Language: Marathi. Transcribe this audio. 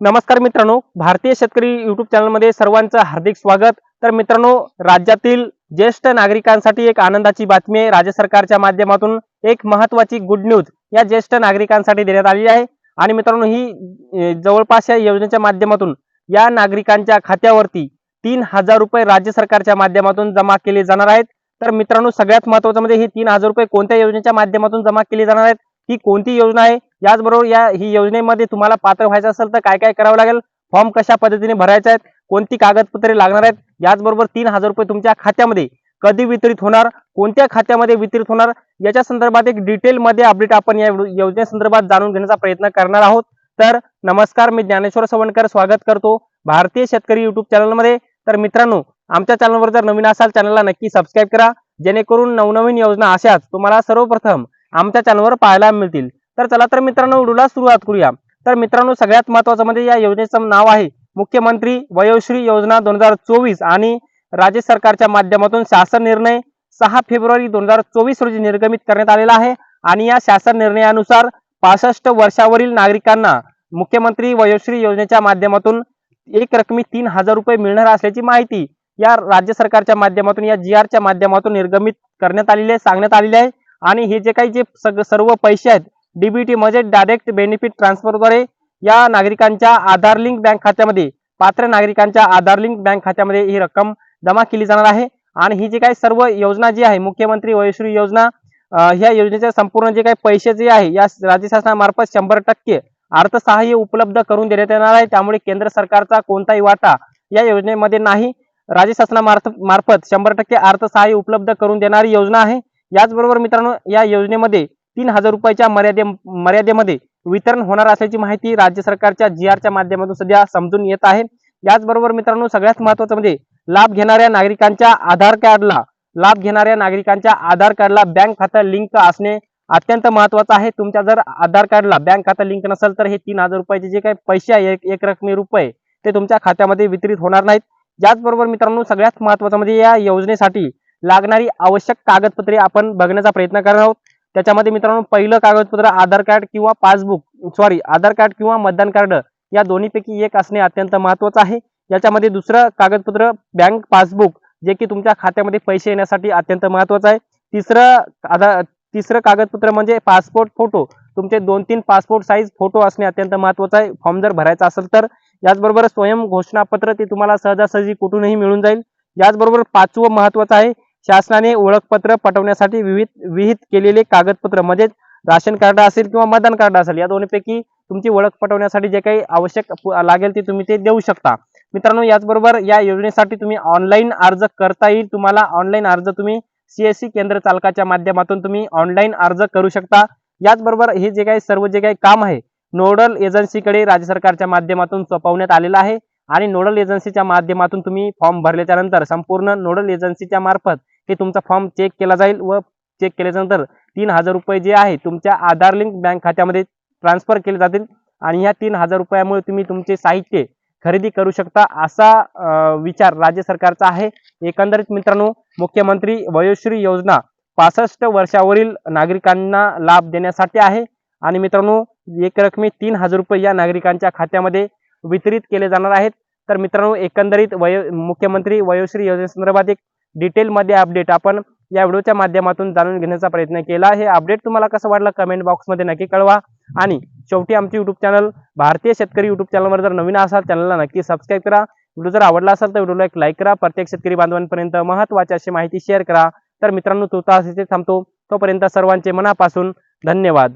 नमस्कार मित्रांनो भारतीय शेतकरी युट्यूब चॅनलमध्ये सर्वांचं हार्दिक स्वागत. तर मित्रांनो राज्यातील ज्येष्ठ नागरिकांसाठी एक आनंदाची बातमी आहे. राज्य सरकारच्या माध्यमातून एक महत्वाची गुड न्यूज या ज्येष्ठ नागरिकांसाठी देण्यात आली आहे. आणि मित्रांनो ही जवळपास या योजनेच्या माध्यमातून या नागरिकांच्या खात्यावरती तीन हजार रुपये राज्य सरकारच्या माध्यमातून जमा केले जाणार आहेत. तर मित्रांनो सगळ्यात महत्वाचं म्हणजे ही तीन हजार रुपये कोणत्या योजनेच्या माध्यमातून जमा केले जाणार आहेत? ही कोणती योजना आहे? याचबरोबर या ही योजनेमध्ये तुम्हाला पात्र व्हायचं असेल तर काय काय करावं लागेल? फॉर्म कशा पद्धतीने भरायचा आहेत? कोणती कागदपत्रे लागणार आहेत? याचबरोबर तीन हजार रुपये तुमच्या खात्यामध्ये कधी वितरित होणार? कोणत्या खात्यामध्ये वितरित होणार? याच्या संदर्भात एक डिटेलमध्ये अपडेट आपण या योजनेसंदर्भात जाणून घेण्याचा प्रयत्न करणार आहोत. तर नमस्कार मी ज्ञानेश्वर सवणकर स्वागत करतो भारतीय शेतकरी युट्यूब चॅनलमध्ये. तर मित्रांनो आमच्या चॅनलवर जर नवीन असाल चॅनलला नक्की सबस्क्राईब करा. जेणेकरून नवनवीन योजना अशाच. तुम्हाला सर्वप्रथम आमच्या चॅनलवर पाहायला मिळतील. तर चला तर मित्रांनो व्हिडिओला सुरुवात करूया. तर मित्रांनो सगळ्यात महत्वाचं म्हणजे या योजनेचं नाव आहे मुख्यमंत्री वयोश्री योजना दोन हजार चोवीस आणि राज्य सरकारच्या माध्यमातून शासन निर्णय सहा फेब्रुवारी दोन हजार चोवीस रोजी निर्गमित करण्यात आलेला आहे. आणि या शासन निर्णयानुसार पासष्ट वर्षावरील नागरिकांना मुख्यमंत्री वयोश्री योजनेच्या माध्यमातून एक रकमी तीन हजार रुपये मिळणार असल्याची माहिती या राज्य सरकारच्या माध्यमातून या जी आरच्या माध्यमातून निर्गमित करण्यात आलेली आहे सांगण्यात आलेली आहे. आणि हे जे काही जे सग- सर्व पैसे आहेत डीबीटी म्हणजे डायरेक्ट बेनिफिट ट्रान्सफरद्वारे या नागरिकांच्या आधार लिंक बँक खात्यामध्ये पात्र नागरिकांच्या आधार लिंक बँक खात्यामध्ये ही रक्कम जमा केली जाणार आहे. आणि ही जी काही सर्व योजना जी आहे मुख्यमंत्री वयश्री योजना ह्या योजनेचे संपूर्ण जे काही पैसे जे आहे या राज्य शासनामार्फत शंभर टक्के अर्थसहाय्य उपलब्ध करून देण्यात येणार आहे. त्यामुळे केंद्र सरकारचा कोणताही वाटा या योजनेमध्ये नाही. राज्य शासनामार्फत मार्फत शंभर टक्के अर्थसहाय्य उपलब्ध करून देणारी योजना आहे. याचबरोबर मित्रांनो या योजनेमध्ये तीन हजार रुपयाच्या मर्यादे मर्यादेमध्ये वितरण होणार असल्याची माहिती राज्य सरकारच्या जी आरच्या माध्यमातून सध्या समजून येत आहे. याचबरोबर मित्रांनो सगळ्यात महत्वाचं म्हणजे लाभ घेणाऱ्या नागरिकांच्या आधार कार्डला लाभ घेणाऱ्या नागरिकांच्या आधार कार्डला बँक खातं लिंक असणे अत्यंत महत्वाचं आहे. तुमच्या जर आधार कार्डला बँक खातं लिंक नसेल तर हे तीन हजार रुपयाचे जे काही पैसे आहे एक- एक रकमी रुपये ते तुमच्या खात्यामध्ये वितरित होणार नाहीत. याचबरोबर मित्रांनो सगळ्यात महत्वाचं म्हणजे या योजनेसाठी लागणारी आवश्यक कागदपत्रे आपण बघण्याचा प्रयत्न करणार आहोत. त्याच्यामध्ये मित्रांनो पहिलं कागदपत्र आधार कार्ड किंवा पासबुक सॉरी आधार कार्ड किंवा मतदान कार्ड या दोन्हीपैकी एक असणे अत्यंत महत्वाचं आहे. याच्यामध्ये दुसरं कागदपत्र बँक पासबुक जे की तुमच्या खात्यामध्ये पैसे येण्यासाठी अत्यंत महत्वाचं आहे. तिसरं आधार तिसरं कागदपत्र म्हणजे पासपोर्ट फोटो तुमचे दोन तीन पासपोर्ट साईज फोटो असणे अत्यंत महत्वाचं आहे. फॉर्म जर भरायचा असेल तर. याचबरोबर स्वयं घोषणापत्र ते तुम्हाला सहजासहजी कुठूनही मिळून जाईल. याचबरोबर पाचवं महत्वाचं आहे. शासनाने ओळखपत्र पटवण्यासाठी विविध विहित केलेले कागदपत्र म्हणजेच राशन कार्ड असेल किंवा मतदान कार्ड असेल या दोन्हीपैकी तुमची ओळख पटवण्यासाठी जे काही आवश्यक लागेल ते तुम्ही ते देऊ शकता. मित्रांनो याचबरोबर या योजनेसाठी तुम्ही ऑनलाईन अर्ज करता येईल. तुम्हाला ऑनलाईन अर्ज तुम्ही सीएससी केंद्र चालकाच्या माध्यमातून तुम्ही ऑनलाईन अर्ज करू शकता. याचबरोबर हे जे काही सर्व जे काही काम आहे नोडल एजन्सीकडे राज्य सरकारच्या माध्यमातून सोपवण्यात आलेलं आहे. आणि नोडल एजन्सीच्या माध्यमातून तुम्ही फॉर्म भरल्याच्यानंतर संपूर्ण नोडल एजन्सीच्या मार्फत ते तुमचा फॉर्म चेक केला जाईल व चेक केल्यानंतर तीन हजार रुपये जे आहे तुमच्या आधार लिंक बँक खात्यामध्ये ट्रान्सफर केले जातील. आणि ह्या तीन हजार रुपयामुळे तुम्ही तुमचे साहित्य खरेदी करू शकता असा विचार राज्य सरकारचा आहे. एकंदरीत मित्रांनो मुख्यमंत्री वयोश्री योजना पासष्ट वर्षावरील नागरिकांना लाभ देण्यासाठी आहे. आणि मित्रांनो एक रकमी तीन हजार रुपये या नागरिकांच्या खात्यामध्ये वितरित केले जाणार आहेत. तर मित्रांनो एकंदरीत वयो मुख्यमंत्री वयोश्री योजनेसंदर्भात एक डिटेलमध्ये अपडेट आपण या व्हिडिओच्या माध्यमातून जाणून घेण्याचा प्रयत्न केला हे अपडेट तुम्हाला कसं वाटलं कमेंट बॉक्समध्ये नक्की कळवा. आणि शेवटी आमचे युट्यूब चॅनल भारतीय शेतकरी युट्यूब चॅनलवर जर नवीन असाल चॅनलला नक्की सबस्क्राईब करा. व्हिडिओ जर आवडला असेल तर व्हिडिओला एक लाईक करा. प्रत्येक शेतकरी बांधवांपर्यंत महत्त्वाची अशी माहिती शेअर करा. तर मित्रांनो तो तास इथे थांबतो. तोपर्यंत सर्वांचे मनापासून धन्यवाद.